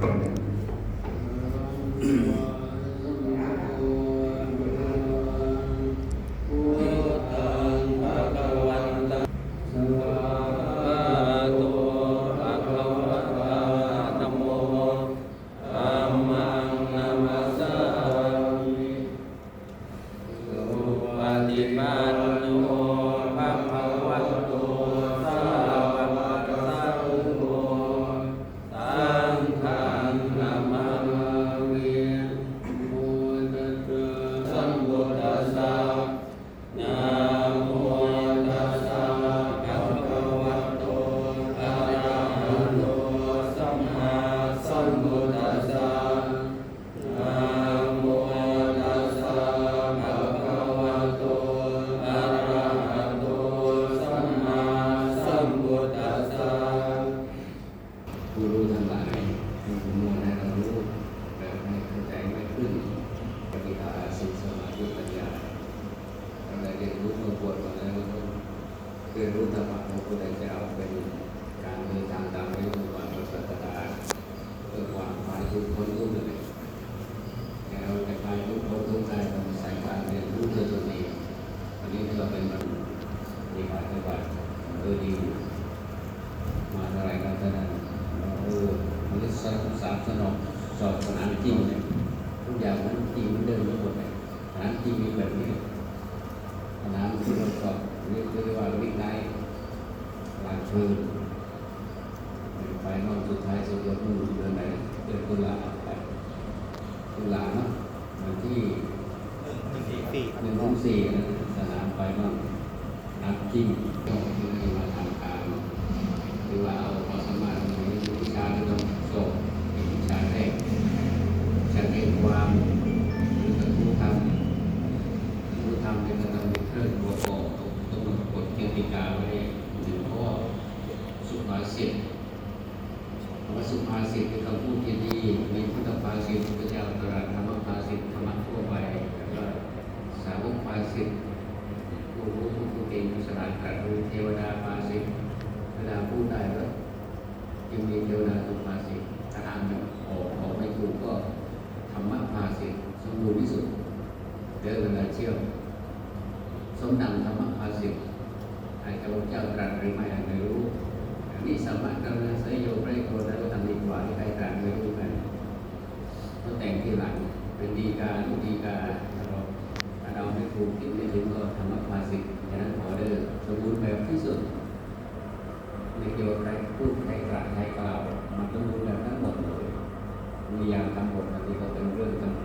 Amen. รียนรู้ธรรมะของพระพุทธเจ้าเป็นการเดินทางตามไปสู่ความประเสริฐตาเพื่อความหมายทุกข์พ้นทุกข์นั่นเองแต่เราจะคลายทุกข์พ้นทุกข์ได้ต้องอาศัยการเรียนรู้ด้วยตนเองอันนี้ก็เป็นมันปฏิบัติปฏิบัติเออดีมาเท่าไรกันเท่านั้นเออมันก็สามสามสนองสอบสนามจริงเนี่ยทุกอย่างมันจริงมันเดินไปหมดเลยสนามจริงมีแบบนี้สน้ำที่เราสอบ เรียกเรียกว่าวิกไนท์ลานคืนไปนอกสุดท้ายสุดยอดนู่นเดือนไหนเดือนตุลาไปตุลาเนาะวันที่หนึ่งสี่สี่หนึ่งสี่นะสนามไปนอกนักจิ้มก็คือมาทำการหรือว่าเอาความสามารถของวิชาที่ต้องสอบเป็นวิชาแรกฉันเองความหรือกับผู้ทำ ผู้ทำเป็นกระทำเป็นเครื่องประกอบต้องมากดเกติกาไว้หนึ่งข้อสุภาษิต คำว่าสุภาษิตเป็นคำพูดที่ดีมีพุทธภาษิตพระเจ้าตรัสธรรมภาษิตธรรมะทั่วไปแล้วก็สาวกภาษิตผู้รู้ผู้เก่งผู้ฉลาดกัดรู้เทวดาภาษิตเวลาพูดได้แล้วยังมีเทวดาสุภาษิตถ้าอ่านออกออกไม่ถูกก็ธรรมะภาษิตสมบูรณ์ที่สุดเดินเวลาเชี่ยวสมดังธรรมภาสิต ภูมิคิดไม่ถึงก็ธรรมภาสิกฉงนั้นออเดอร์สมบูรณ์แบบที่สุดในเกี่ยวกับใครพูดใครกล่าวใครกล่าวมันสมบูรณ์แบบทั้งหมดเลยมีอย่างทำบทบางทีก็เป็นเรื่องจำ